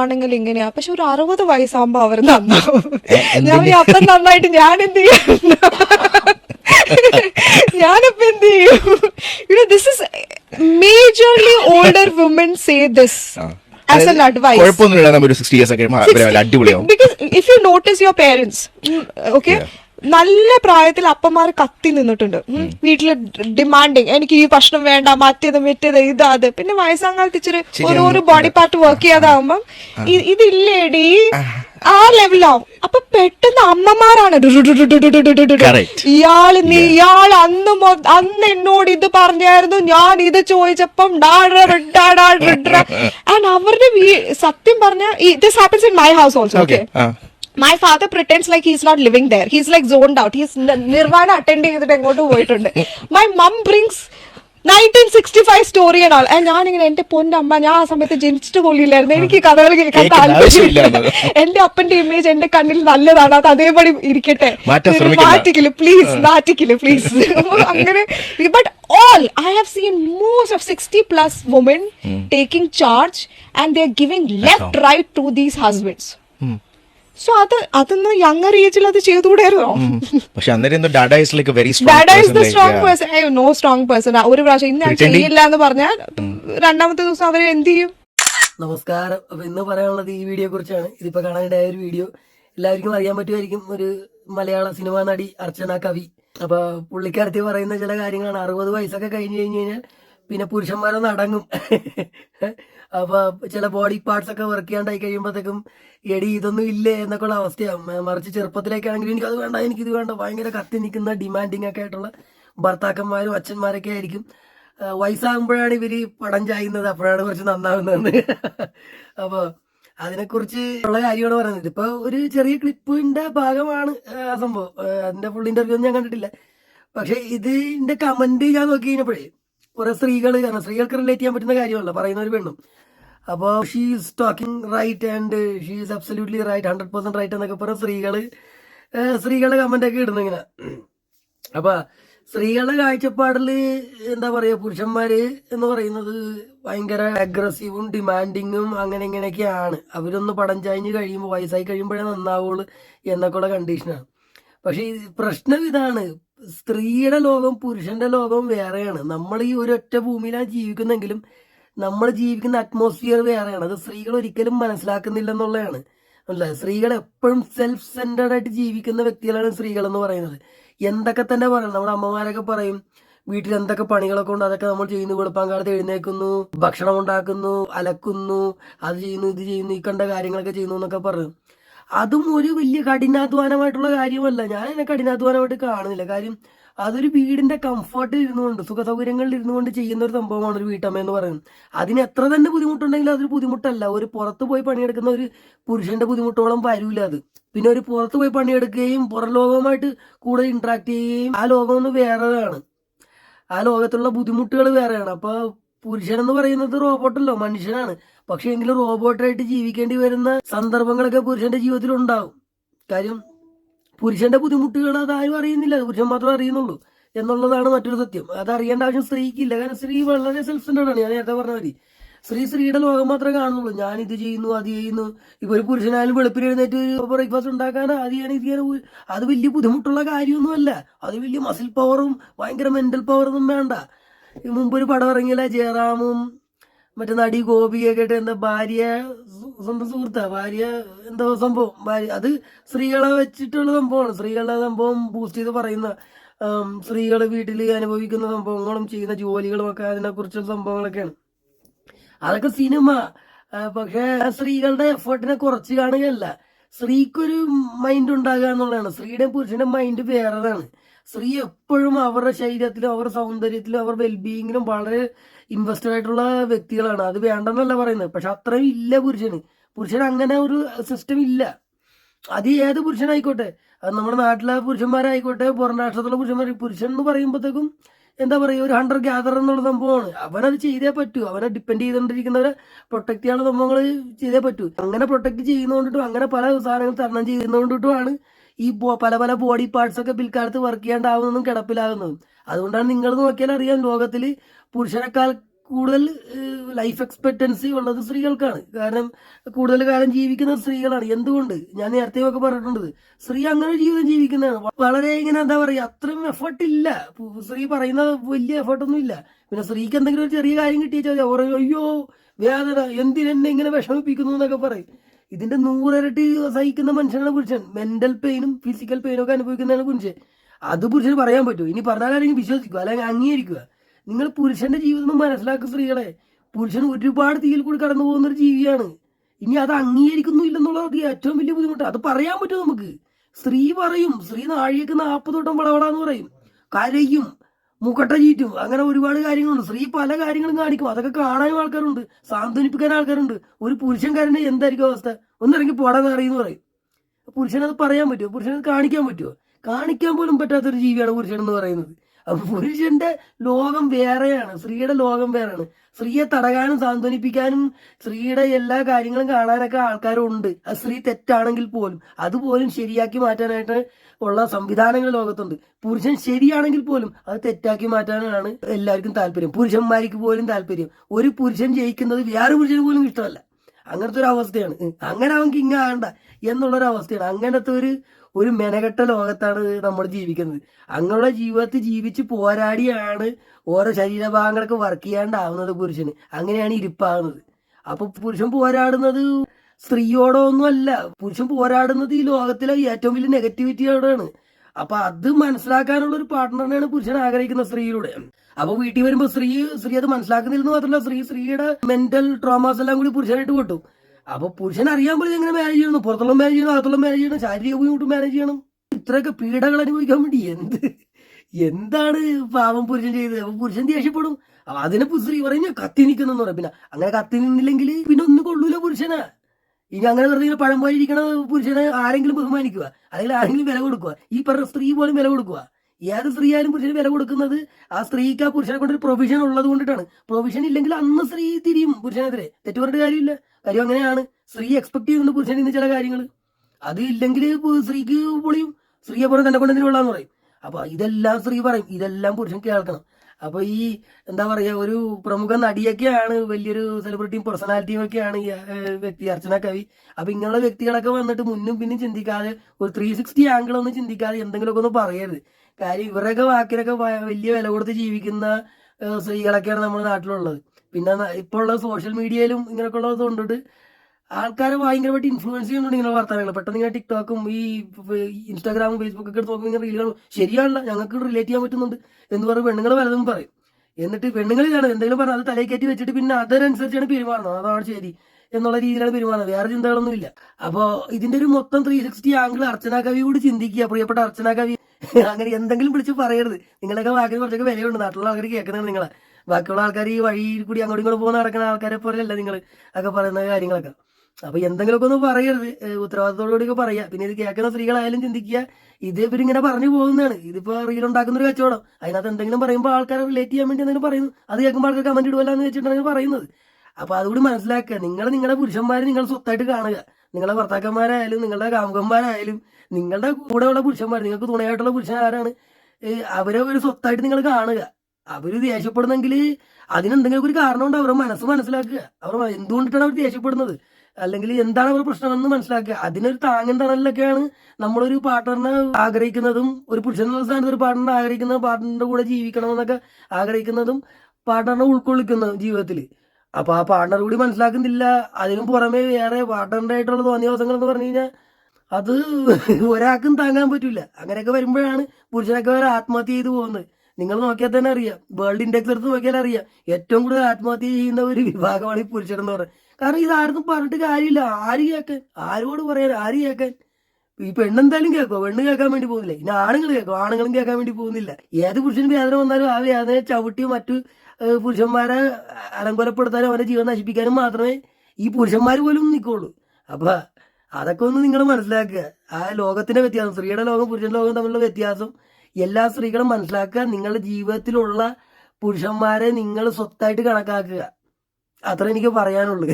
ആണെങ്കിൽ ഇങ്ങനെയാ. പക്ഷെ ഒരു അറുപത് വയസ്സാകുമ്പോ അവർ നന്നാവും. ഞാൻ അപ്പം നന്നായിട്ട് ഞാൻ എന്ത് ചെയ്യും? ഞാനിപ്പോ എന്ത് ചെയ്യും? This is majorly older woman say this as an advice കുഴപ്പമൊന്നുമില്ല നമ്മൾ ഒരു സിക്സ്റ്റി ഇയേഴ്സ് ഒക്കെ കഴിയുമ്പോൾ അടിപൊളിയാവും. Because if you notice your parents okay നല്ല പ്രായത്തിൽ അപ്പന്മാർ കത്തി നിന്നിട്ടുണ്ട്. വീട്ടിൽ ഡിമാൻഡിങ് എനിക്ക് ഈ ഭക്ഷണം വേണ്ട മറ്റേത് മറ്റേത് ഇതാത് പിന്നെ വയസ്സാങ്കാലത്ത് ഇച്ചിരി ഓരോരോ ബോഡി പാർട്ട് വർക്ക് ചെയ്യാതാവുമ്പം ഇതില്ലേടി ആ. ലെവലാവും അപ്പൊ പെട്ടെന്ന് അമ്മമാരാണ്. ഇയാൾ നീ ഇയാൾ അന്ന് അന്ന് എന്നോട് ഇത് പറഞ്ഞായിരുന്നു. ഞാൻ ഇത് ചോദിച്ചപ്പം ആൻഡ് അവരുടെ സത്യം പറഞ്ഞ this happens in my house also okay my father pretends like he's not living there he's like zoned out he's nirvana attend ചെയ്തിട്ട് എങ്ങോട്ട് പോയിട്ടുണ്ട്. My mum brings nineteen sixty five story ആൾ ഞാനിങ്ങനെ എന്റെ പൊന്റെ അമ്മ ഞാൻ ആ സമയത്ത് ജനിച്ചിട്ട് പോലില്ലായിരുന്നു എനിക്ക് കഥകൾ കേൾക്കാൻ താല്പര്യമില്ല. എന്റെ അപ്പന്റെ ഇമേജ് എന്റെ കണ്ണിൽ നല്ലതാണ്. അത് അതേപടി ഇരിക്കട്ടെ. മാറ്റിക്കില്ല? പ്ലീസ് മാറ്റിക്കില്ല? പ്ലീസ് അങ്ങനെ but all I have seen most of sixty plus woman taking charge and they are giving left right to these husbands so അത് അതൊന്ന് യങ്ങർ ഏജിൽ അത് ചെയ്തുകൂടായിരുന്നോ പക്ഷെ അന്നേരം എന്തോ dada is like very dada is the strong person no strong person ഒരു പ്രാവശ്യം ഇന്ന്. ചെയ്യില്ല എന്ന് പറഞ്ഞാൽ രണ്ടാമത്തെ ദിവസം അവർ എന്ത് ചെയ്യും? നമസ്കാരം. അപ്പൊ ഇന്ന് പറയാനുള്ളത് ഈ വീഡിയോ കുറിച്ചാണ്. ഇതിപ്പോ കാണാനിടയായ ഒരു വീഡിയോ എല്ലാവർക്കും അറിയാൻ പറ്റുമായിരിക്കും. ഒരു മലയാള സിനിമാ നടി അർച്ചന കവി. അപ്പൊ പുള്ളിക്കാരത്തി പറയുന്ന ചില കാര്യങ്ങളാണ്. അറുപത് വയസ്സൊക്കെ കഴിഞ്ഞു കഴിഞ്ഞു കഴിഞ്ഞാൽ പിന്നെ പുരുഷന്മാരൊന്നും അടങ്ങും. അപ്പൊ ചില ബോഡി പാർട്സ് ഒക്കെ വർക്ക് ചെയ്യാണ്ടായി കഴിയുമ്പോഴത്തേക്കും എടി ഇതൊന്നും ഇല്ലേ എന്നൊക്കെ ഉള്ള അവസ്ഥയാവും മറിച്ച് ചെറുപ്പത്തിലേക്ക് ആണെങ്കിൽ എനിക്ക് അത് വേണ്ട എനിക്കിത് വേണ്ട. ഭയങ്കര കത്തി നിൽക്കുന്ന ഡിമാൻഡിങ് ഒക്കെ ആയിട്ടുള്ള ഭർത്താക്കന്മാരും അച്ഛന്മാരൊക്കെ ആയിരിക്കും. വയസ്സാകുമ്പോഴാണ് ഇവർ പടം ചായുന്നത്. അപ്പോഴാണ് കുറച്ച് നന്നാവുന്നത്. അപ്പൊ അതിനെക്കുറിച്ച് ഉള്ള കാര്യമാണ് പറയുന്നത്. ഇപ്പൊ ഒരു ചെറിയ ക്ലിപ്പിന്റെ ഭാഗമാണ് സംഭവം. അതിന്റെ ഫുൾ ഇന്റർവ്യൂ ഒന്നും ഞാൻ കണ്ടിട്ടില്ല. പക്ഷെ ഇതിന്റെ കമന്റ് ഞാൻ നോക്കി കഴിഞ്ഞപ്പോഴേ കുറെ സ്ത്രീകൾ കാരണം സ്ത്രീകൾക്ക് റിലേറ്റ് ചെയ്യാൻ പറ്റുന്ന കാര്യമല്ല പറയുന്ന ഒരു പെണ്ണും. അപ്പോൾ she's talking right and she's absolutely right hundred percent right എന്നൊക്കെ പറഞ്ഞ സ്ത്രീകൾ സ്ത്രീകളുടെ കമന്റ് ഒക്കെ ഇടുന്നു ഇങ്ങനെ. അപ്പോൾ സ്ത്രീകളുടെ കാഴ്ചപ്പാടിൽ എന്താ പറയുക പുരുഷന്മാർ എന്ന് പറയുന്നത് ഭയങ്കര അഗ്രസീവും ഡിമാൻഡിങ്ങും അങ്ങനെ ഇങ്ങനെയൊക്കെയാണ്. അവരൊന്ന് പടം ചായഞ്ഞ് കഴിയുമ്പോൾ വയസ്സായി കഴിയുമ്പോഴേ നന്നാവുള്ളൂ എന്നൊക്കെയുള്ള കണ്ടീഷനാണ് പക്ഷേ പ്രശ്നം ഇതാണ് സ്ത്രീയുടെ ലോകം പുരുഷന്റെ ലോകവും വേറെയാണ്. നമ്മൾ ഈ ഒരൊറ്റ ഭൂമിയിലാണ് ജീവിക്കുന്നെങ്കിലും നമ്മൾ ജീവിക്കുന്ന അറ്റ്മോസ്ഫിയർ വേറെയാണ്. അത് സ്ത്രീകൾ ഒരിക്കലും മനസ്സിലാക്കുന്നില്ല എന്നുള്ളതാണ് അല്ല സ്ത്രീകൾ എപ്പോഴും സെൽഫ് സെന്റേഡ് ആയിട്ട് ജീവിക്കുന്ന വ്യക്തികളാണ് സ്ത്രീകൾ എന്ന് പറയുന്നത്. എന്തൊക്കെ തന്നെ പറയണം. നമ്മുടെ അമ്മമാരൊക്കെ പറയും വീട്ടിൽ എന്തൊക്കെ പണികളൊക്കെ ഉണ്ട്? അതൊക്കെ നമ്മൾ ചെയ്യുന്നു. വെളുപ്പാൻ കാലത്ത് എഴുന്നേക്കുന്നു ഭക്ഷണം ഉണ്ടാക്കുന്നു അലക്കുന്നു അത് ചെയ്യുന്നു ഇത് ചെയ്യുന്നു ഈ കണ്ട കാര്യങ്ങളൊക്കെ ചെയ്യുന്നു എന്നൊക്കെ പറഞ്ഞു അതും ഒരു വലിയ കഠിനാധ്വാനമായിട്ടുള്ള കാര്യമല്ല. ഞാൻ അതിനെ കഠിനാധ്വാനമായിട്ട് കാണുന്നില്ല. കാര്യം അതൊരു വീടിന്റെ കംഫർട്ടിൽ ഇരുന്നുകൊണ്ട് സുഖ സൗകര്യങ്ങളിൽ ഇരുന്നുകൊണ്ട് ചെയ്യുന്ന ഒരു സംഭവമാണ് ഒരു വീട്ടമ്മ എന്ന് പറയുന്നത്. അതിന് എത്ര തന്നെ ബുദ്ധിമുട്ടുണ്ടെങ്കിലും അതൊരു ബുദ്ധിമുട്ടല്ല. ഒരു പുറത്ത് പോയി പണിയെടുക്കുന്ന ഒരു പുരുഷന്റെ ബുദ്ധിമുട്ടോളം വരൂല അത്. പിന്നെ ഒരു പുറത്ത് പോയി പണിയെടുക്കുകയും പുറം ലോകവുമായിട്ട് കൂടുതൽ ഇന്ററാക്ട് ചെയ്യുകയും ആ ലോകം ഒന്ന് ആ ലോകത്തുള്ള ബുദ്ധിമുട്ടുകൾ വേറെയാണ്. അപ്പൊ പുരുഷൻ എന്ന് പറയുന്നത് റോബോട്ടല്ലോ മനുഷ്യനാണ്. പക്ഷെ എങ്കിലും റോബോട്ടായിട്ട് ജീവിക്കേണ്ടി വരുന്ന സന്ദർഭങ്ങളൊക്കെ പുരുഷന്റെ ജീവിതത്തിൽ ഉണ്ടാവും കാര്യം പുരുഷന്റെ ബുദ്ധിമുട്ടുകൾ അതാരും അറിയുന്നില്ല. പുരുഷൻ മാത്രമേ അറിയുന്നുള്ളൂ എന്നുള്ളതാണ് മറ്റൊരു സത്യം. അത് അറിയേണ്ട ആവശ്യം സ്ത്രീക്കില്ല. കാരണം സ്ത്രീ വളരെ സെൽഫ് സെന്റേഡ് ആണ്. ഞാൻ നേരത്തെ പറഞ്ഞ മതി സ്ത്രീ സ്ത്രീയുടെ ലോകം മാത്രമേ കാണുന്നുള്ളൂ. ഞാൻ ഇത് ചെയ്യുന്നു അത് ചെയ്യുന്നു. ഇപ്പൊ ഒരു പുരുഷനായാലും വെളുപ്പിന് എഴുന്നേറ്റ് ഒരു ബ്രേക്ക്ഫാസ്റ്റ് ഉണ്ടാക്കാൻ അത് ചെയ്യാൻ ഇത് ചെയ്യാൻ അത് വലിയ ബുദ്ധിമുട്ടുള്ള കാര്യമൊന്നുമല്ല. അത് വലിയ മസിൽ പവറും ഭയങ്കര മെന്റൽ പവറൊന്നും വേണ്ട. മുമ്പ് ഒരു പടം ഇറങ്ങിയില്ല? ജയറാമും മറ്റേ നടി ഗോപികയൊക്കെ ആയിട്ട് എന്താ ഭാര്യ സ്വന്തം സുഹൃത്താ ഭാര്യ എന്തോ സംഭവം? ഭാര്യ അത് സ്ത്രീകളെ വെച്ചിട്ടുള്ള സംഭവമാണ്. സ്ത്രീകളുടെ സംഭവം ബൂസ്റ്റ് ചെയ്ത് പറയുന്ന സ്ത്രീകൾ വീട്ടിൽ അനുഭവിക്കുന്ന സംഭവങ്ങളും ചെയ്യുന്ന ജോലികളും ഒക്കെ അതിനെ കുറിച്ചുള്ള സംഭവങ്ങളൊക്കെയാണ്. അതൊക്കെ സിനിമ. പക്ഷെ സ്ത്രീകളുടെ എഫേർട്ടിനെ കുറച്ച് കാണുകയല്ല. സ്ത്രീക്കൊരു മൈൻഡ് ഉണ്ടാകുക എന്നുള്ളതാണ് സ്ത്രീയുടെ പുരുഷന്റെ മൈൻഡ് വേറെതാണ്. സ്ത്രീ എപ്പോഴും അവരുടെ ശരീരത്തിലും അവരുടെ സൗന്ദര്യത്തിലും അവരുടെ വെൽബീയിങ്ങിലും വളരെ ഇൻവെസ്റ്റഡ് ആയിട്ടുള്ള വ്യക്തികളാണ്. അത് വേണ്ടെന്നല്ല പറയുന്നത്. പക്ഷെ അത്രയും ഇല്ല പുരുഷന്. പുരുഷൻ അങ്ങനെ ഒരു സിസ്റ്റം ഇല്ല. അത് ഏത് പുരുഷനായിക്കോട്ടെ? അത് നമ്മുടെ നാട്ടിലെ പുരുഷന്മാരായിക്കോട്ടെ പുറം രാഷ്ട്രത്തിലെ പുരുഷന്മാർ പുരുഷൻ എന്ന് പറയുമ്പോഴത്തേക്കും എന്താ പറയുക ഒരു ഹണ്ടർ ഗ്യാദർ എന്നുള്ള സംഭവമാണ്. അവനത് ചെയ്തേ പറ്റൂ. അവനെ ഡിപ്പെൻഡ് ചെയ്തുകൊണ്ടിരിക്കുന്നവരെ പ്രൊട്ടക്ട് ചെയ്യാനുള്ള സംഭവങ്ങൾ ചെയ്തേ പറ്റൂ. അങ്ങനെ പ്രൊട്ടക്ട് ചെയ്യുന്നതുകൊണ്ടിട്ടും അങ്ങനെ പല സാധനങ്ങൾ തരണം ചെയ്യുന്നതുകൊണ്ടിട്ടുമാണ് ഈ പല പല ബോഡി പാർട്സ് ഒക്കെ പിൽക്കാലത്ത് വർക്ക് ചെയ്യാണ്ടാവുന്നതും കിടപ്പിലാകുന്നതും അതുകൊണ്ടാണ് നിങ്ങൾ നോക്കിയാൽ അറിയാം ലോകത്തിൽ പുരുഷനേക്കാൾ കൂടുതൽ ലൈഫ് എക്സ്പെക്ടൻസി ഉള്ളത് സ്ത്രീകൾക്കാണ്. കാരണം കൂടുതൽ കാലം ജീവിക്കുന്ന സ്ത്രീകളാണ്. എന്തുകൊണ്ട്? ഞാൻ നേരത്തെ ഒക്കെ പറഞ്ഞിട്ടുണ്ട്. സ്ത്രീ അങ്ങനെ ജീവിതം ജീവിക്കുന്നതാണ്. വളരെ ഇങ്ങനെ എന്താ പറയുക അത്രയും എഫേർട്ട് ഇല്ല. സ്ത്രീ പറയുന്ന വലിയ എഫേർട്ടൊന്നും ഇല്ല. പിന്നെ സ്ത്രീക്ക് എന്തെങ്കിലും ഒരു ചെറിയ കാര്യം കിട്ടിയാൽ അയ്യോ വേദന എന്തിനെന്നെ ഇങ്ങനെ വിഷമിപ്പിക്കുന്നു എന്നൊക്കെ പറയും. ഇതിന്റെ നൂറിരട്ടി സഹിക്കുന്ന മനുഷ്യനാണ് പുരുഷൻ മെന്റൽ പെയിനും ഫിസിക്കൽ പെയിനും ഒക്കെ അനുഭവിക്കുന്നതാണ് പുരുഷൻ അത് പുരുഷന് പറയാൻ പറ്റുമോ? ഇനി പറഞ്ഞാൽ ആരെങ്കിലും വിശ്വസിക്കുക അല്ലെങ്കിൽ അംഗീകരിക്കുക നിങ്ങൾ പുരുഷന്റെ ജീവിതം മനസ്സിലാക്കുക സ്ത്രീകളെ. പുരുഷൻ ഒരുപാട് തീയിൽ കൂടി കടന്നു പോകുന്ന ഒരു ജീവിയാണ്. ഇനി അത് അംഗീകരിക്കുന്നില്ലെന്നുള്ളത് ഏറ്റവും വലിയ ബുദ്ധിമുട്ട്. അത് പറയാൻ പറ്റുമോ നമുക്ക്? സ്ത്രീ പറയും. സ്ത്രീ നാഴികക്ക് നാൽപ്പത് തൊട്ടം വളവളാന്ന് പറയും. കരയും. മുക്കട്ട ചീറ്റും അങ്ങനെ ഒരുപാട് കാര്യങ്ങളുണ്ട്. സ്ത്രീ പല കാര്യങ്ങളും കാണിക്കും. അതൊക്കെ കാണാനും ആൾക്കാരുണ്ട്. സാന്ത്വനിപ്പിക്കാൻ ആൾക്കാരുണ്ട്. ഒരു പുരുഷൻ കരണ്ട എന്തായിരിക്കും അവസ്ഥ? ഒന്നിറങ്ങി പോടാന്ന് അറിയുന്നു പറയും. പുരുഷനത് പറയാൻ പറ്റുമോ? പുരുഷനത് കാണിക്കാൻ പറ്റുമോ? കാണിക്കാൻ പോലും പറ്റാത്തൊരു ജീവിയാണ് പുരുഷൻ എന്ന് പറയുന്നത്. അപ്പൊ പുരുഷന്റെ ലോകം വേറെയാണ്. സ്ത്രീയുടെ ലോകം വേറെയാണ്. സ്ത്രീയെ തടകാനും സാന്ത്വനിപ്പിക്കാനും സ്ത്രീയുടെ എല്ലാ കാര്യങ്ങളും കാണാനൊക്കെ ആൾക്കാരുണ്ട്. അത് സ്ത്രീ തെറ്റാണെങ്കിൽ പോലും. അതുപോലും ശരിയാക്കി മാറ്റാനായിട്ട് ഉള്ള സംവിധാനങ്ങൾ ലോകത്തുണ്ട്. പുരുഷൻ ശരിയാണെങ്കിൽ പോലും അത് തെറ്റാക്കി മാറ്റാനാണ് എല്ലാവർക്കും താല്പര്യം. പുരുഷന്മാർക്ക് പോലും താല്പര്യം. ഒരു പുരുഷൻ ജയിക്കുന്നത് വേറെ പുരുഷന് പോലും ഇഷ്ടമല്ല. അങ്ങനത്തെ ഒരു അവസ്ഥയാണ്. അങ്ങനെ അവൻ കിങ് ആകണ്ട എന്നുള്ളൊരു അവസ്ഥയാണ്. അങ്ങനത്തെ ഒരു ഒരു മെനകെട്ട ലോകത്താണ് നമ്മൾ ജീവിക്കുന്നത്. അങ്ങനെയുള്ള ജീവിതത്തിൽ ജീവിച്ച് പോരാടിയാണ് ഓരോ ശരീരഭാഗങ്ങളൊക്കെ വർക്ക് ചെയ്യാണ്ടാവുന്നത് പുരുഷന്. അങ്ങനെയാണ് ഇരിപ്പാകുന്നത്. അപ്പൊ പുരുഷൻ പോരാടുന്നത് സ്ത്രീയോടോ ഒന്നും അല്ല പുരുഷൻ പോരാടുന്നത് ഈ ലോകത്തിലെ ഏറ്റവും വലിയ നെഗറ്റിവിറ്റിയോടാണ്. അപ്പൊ അത് മനസ്സിലാക്കാനുള്ള ഒരു പാർട്ട്ണറിനെയാണ് പുരുഷൻ ആഗ്രഹിക്കുന്ന സ്ത്രീയിലൂടെ. അപ്പൊ വീട്ടിൽ വരുമ്പോ സ്ത്രീ സ്ത്രീ അത് മനസ്സിലാക്കുന്നില്ലെന്ന് മാത്രമല്ല സ്ത്രീ സ്ത്രീയുടെ മെന്റൽ ട്രോമാസ് എല്ലാം കൂടി പുരുഷനായിട്ട് കിട്ടും അപ്പൊ പുരുഷൻ അറിയാൻ പോലും എങ്ങനെ മാനേജ് ചെയ്യണം? പുറത്തുള്ള മാനേജ് ചെയ്യണം അകത്തുള്ള മാനേജ് ചെയ്യണം ശാരീരിക ബുദ്ധിമുട്ട് മാനേജ് ചെയ്യണം. ഇത്രയൊക്കെ പീഡകൾ അനുഭവിക്കാൻ വേണ്ടി എന്ത്? എന്താണ് പാവം പുരുഷൻ ചെയ്തത്? അപ്പൊ പുരുഷൻ ദേഷ്യപ്പെടും. അതിനെ സ്ത്രീ പറയുന്ന കത്തി നിൽക്കുന്നെന്ന് പറയും. പിന്നെ അങ്ങനെ കത്തി നിന്നില്ലെങ്കിൽ പിന്നെ ഒന്നും കൊള്ളൂല പുരുഷനാ. ഇനി അങ്ങനെ വെറുതെ പഴം ഇരിക്കണ പുരുഷനെ ആരെങ്കിലും ബഹുമാനിക്കുക. അല്ലെങ്കിൽ ആരെങ്കിലും വില കൊടുക്കുക. ഈ പറഞ്ഞ സ്ത്രീ പോലും വില കൊടുക്കുക. ഏത് സ്ത്രീ ആയാലും പുരുഷന് വില കൊടുക്കുന്നത് ആ സ്ത്രീക്ക് ആ പുരുഷനെ കൊണ്ട് ഒരു പ്രൊവിഷൻ ഉള്ളത് കൊണ്ടിട്ടാണ്. പ്രൊവിഷൻ ഇല്ലെങ്കിൽ അന്ന് സ്ത്രീ തിരിയും പുരുഷനെതിരെ. തെറ്റു പറഞ്ഞിട്ട് കാര്യമില്ല. കാര്യം അങ്ങനെയാണ്. സ്ത്രീ എക്സ്പെക്ട് ചെയ്യുന്നുണ്ട് പുരുഷനിൽ നിന്ന് ചില കാര്യങ്ങൾ അത് ഇല്ലെങ്കിൽ സ്ത്രീക്ക് പൊളിയും. സ്ത്രീയെ പോലെ തന്നെ കൊണ്ട് ഉള്ളതെന്ന് പറയും. അപ്പൊ ഇതെല്ലാം സ്ത്രീ പറയും. ഇതെല്ലാം പുരുഷൻ കേൾക്കണം. അപ്പൊ ഈ എന്താ പറയാ ഒരു പ്രമുഖ നടിയൊക്കെയാണ് വലിയൊരു സെലിബ്രിറ്റിയും പേഴ്സണാലിറ്റിയും ഒക്കെയാണ് ഈ വ്യക്തി അർച്ചന കവി. അപ്പൊ ഇങ്ങനെയുള്ള വ്യക്തികളൊക്കെ വന്നിട്ട് മുന്നും പിന്നും ചിന്തിക്കാതെ ഒരു ത്രീ സിക്സ്റ്റി ആംഗിൾ ഒന്നും ചിന്തിക്കാതെ എന്തെങ്കിലുമൊക്കെ ഒന്ന് പറയരുത്. കാര്യം ഇവരൊക്കെ വാക്കിനൊക്കെ വലിയ വില കൊടുത്ത് ജീവിക്കുന്ന സ്ത്രീകളൊക്കെയാണ് നമ്മുടെ നാട്ടിലുള്ളത്. പിന്നെ ഇപ്പോൾ ഉള്ള സോഷ്യൽ മീഡിയയിലും ഇങ്ങനെയൊക്കെ ഉള്ളത് കൊണ്ടിട്ട് ആൾക്കാരെ ഭയങ്കരമായിട്ട് ഇൻഫ്ലുവൻസ് ചെയ്യുന്നുണ്ട് ഇങ്ങനെ വർത്തമാനങ്ങൾ പെട്ടെന്ന് ഇങ്ങനെ ടിക്ടോക്കും ഈ ഇൻസ്റ്റാഗ്രാമും ഫേസ്ബുക്കും ഒക്കെ എടുത്ത് നോക്കുമ്പോൾ ഇങ്ങനെ റീലുകൾ ശരിയാണല്ല ഞങ്ങൾക്ക് റിലേറ്റ് ചെയ്യാൻ പറ്റുന്നുണ്ട് എന്ന് പറഞ്ഞ് പെണ്ണുങ്ങൾ പലതും പറയും. എന്നിട്ട് പെണ്ണുങ്ങൾ ഇതാണ് എന്തെങ്കിലും പറഞ്ഞാൽ അത് തലയിൽ വെച്ചിട്ട് പിന്നെ അതനുസരിച്ചാണ് പെരുമാറുന്നത്. അതാണ് ശരി എന്നുള്ള രീതിയിലാണ് പെരുമാറുന്നത്. വേറെ ചിന്തകളൊന്നും ഇല്ല അപ്പോ ഇതിന്റെ ഒരു മൊത്തം ത്രീ സിക്സ്റ്റി ആംഗിൾ അർച്ചന കവി കൂടി ചിന്തിക്കുക. പ്രിയപ്പെട്ട അർച്ചന കവി അങ്ങനെ എന്തെങ്കിലും വിളിച്ച് പറയരുത്. നിങ്ങളൊക്കെ വാക്കിന് കുറച്ചൊക്കെ വിലയുണ്ട്. നാട്ടിലുള്ള ആൾക്കാർ കേൾക്കുന്നത് നിങ്ങളെ. ബാക്കിയുള്ള ആൾക്കാർ ഈ വഴിയിൽ കൂടി അങ്ങോട്ടും ഇങ്ങോട്ടും പോകുന്ന നടക്കുന്ന ആൾക്കാരെ പോലെയല്ല നിങ്ങൾ ഒക്കെ പറയുന്ന കാര്യങ്ങളൊക്കെ. അപ്പൊ എന്തെങ്കിലുമൊക്കെ ഒന്ന് പറയരുത്. ഒക്കെ പറയാ. പിന്നെ ഇത് കേൾക്കുന്ന സ്ത്രീകളായാലും ചിന്തിക്കുക ഇത് ഇവരിങ്ങനെ പറഞ്ഞു പോകുന്നതാണ്. ഇതിപ്പോ റീൽ ഉണ്ടാക്കുന്ന ഒരു കച്ചവടം. അതിനകത്ത് എന്തെങ്കിലും പറയുമ്പോൾ ആൾക്കാരെ റിലേറ്റ് ചെയ്യാൻ വേണ്ടി എന്തെങ്കിലും പറയുന്നു. അത് കേൾക്കുമ്പോൾ ആൾക്കാർ കമന്റ് ഇടുവല്ല എന്ന് വെച്ചിട്ടാണ് പറയുന്നത്. അപ്പൊ അതുകൂടി മനസ്സിലാക്കുക. നിങ്ങൾ നിങ്ങളുടെ പുരുഷന്മാരെ നിങ്ങൾ സ്വത്തായിട്ട് കാണുക. നിങ്ങളുടെ ഭർത്താക്കന്മാരായാലും നിങ്ങളുടെ കാമുകന്മാരായാലും നിങ്ങളുടെ കൂടെയുള്ള പുരുഷന്മാർ നിങ്ങൾക്ക് തുണയായിട്ടുള്ള ആരാണ് അവരെ ഒരു സ്വത്തായിട്ട് നിങ്ങൾ കാണുക. അവർ ദേഷ്യപ്പെടുന്നെങ്കിൽ അതിനെന്തെങ്കിലും ഒരു കാരണം ഉണ്ട്. അവരുടെ മനസ്സ് മനസ്സിലാക്കുക. അവർ എന്തുകൊണ്ടിട്ടാണ് അവർ ദേഷ്യപ്പെടുന്നത്? അല്ലെങ്കിൽ എന്താണ് അവരുടെ പ്രശ്നമെന്ന് മനസ്സിലാക്കുക. അതിനൊരു താങ്ങും തണലിലൊക്കെയാണ് നമ്മളൊരു പാർട്ട്ണറിനെ ആഗ്രഹിക്കുന്നതും ഒരു പുരുഷൻ എന്നുള്ള സ്ഥാനത്ത് ഒരു പാർട്ട്ണർ ആഗ്രഹിക്കുന്ന പാർട്ട്ണറിന്റെ കൂടെ ജീവിക്കണമെന്നൊക്കെ ആഗ്രഹിക്കുന്നതും പാർട്ട്ണറിനെ ഉൾക്കൊള്ളിക്കുന്നതും ജീവിതത്തിൽ അപ്പൊ ആ പാർട്ട്ണർ കൂടി മനസ്സിലാക്കുന്നില്ല. അതിനും പുറമെ വേറെ പാർട്ട്ണറിന്റെ ആയിട്ടുള്ള തോന്നിയ ദിവസങ്ങൾ എന്ന് പറഞ്ഞു കഴിഞ്ഞാൽ അത് ഒരാൾക്കും താങ്ങാൻ പറ്റില്ല അങ്ങനെയൊക്കെ വരുമ്പോഴാണ് പുരുഷനൊക്കെ വരെ ആത്മഹത്യ ചെയ്തു പോകുന്നത്. നിങ്ങൾ നോക്കിയാൽ തന്നെ അറിയാം. വേൾഡ് ഇൻഡെക്സ് എടുത്ത് നോക്കിയാൽ അറിയാം. ഏറ്റവും കൂടുതൽ ആത്മഹത്യ ചെയ്യുന്ന ഒരു വിഭാഗമാണ് ഈ പുരുഷനെന്ന് പറയുന്നത്. കാരണം ഇതാർക്കും പറഞ്ഞിട്ട് കാര്യമില്ല. ആര് കേൾക്കാൻ? ആരോട് പറയാൻ? ആര് കേൾക്കാൻ? ഈ പെണ്ണെന്തായാലും കേൾക്കുമോ പെണ്ണ് കേൾക്കാൻ വേണ്ടി പോകുന്നില്ല. ഇനി ആണുങ്ങൾ കേൾക്കും. ആണുങ്ങളും കേൾക്കാൻ വേണ്ടി പോകുന്നില്ല. ഏത് പുരുഷന് വേദന വന്നാലും ആ വേദനയെ ചവിട്ടി മറ്റു പുരുഷന്മാരെ അലങ്കോലപ്പെടുത്താനും അവരെ ജീവൻ നശിപ്പിക്കാനും മാത്രമേ ഈ പുരുഷന്മാർ പോലും നിൽക്കുള്ളൂ. അപ്പൊ അതൊക്കെ ഒന്ന് നിങ്ങൾ മനസ്സിലാക്കുക. ആ ലോകത്തിന്റെ വ്യത്യാസം സ്ത്രീയുടെ ലോകം പുരുഷന്റെ ലോകം തമ്മിലുള്ള വ്യത്യാസം എല്ലാ സ്ത്രീകളും മനസ്സിലാക്കുക. നിങ്ങളുടെ ജീവിതത്തിലുള്ള പുരുഷന്മാരെ നിങ്ങൾ സ്വത്തായിട്ട് കണക്കാക്കുക. അത്ര എനിക്ക് പറയാനുള്ളൂ.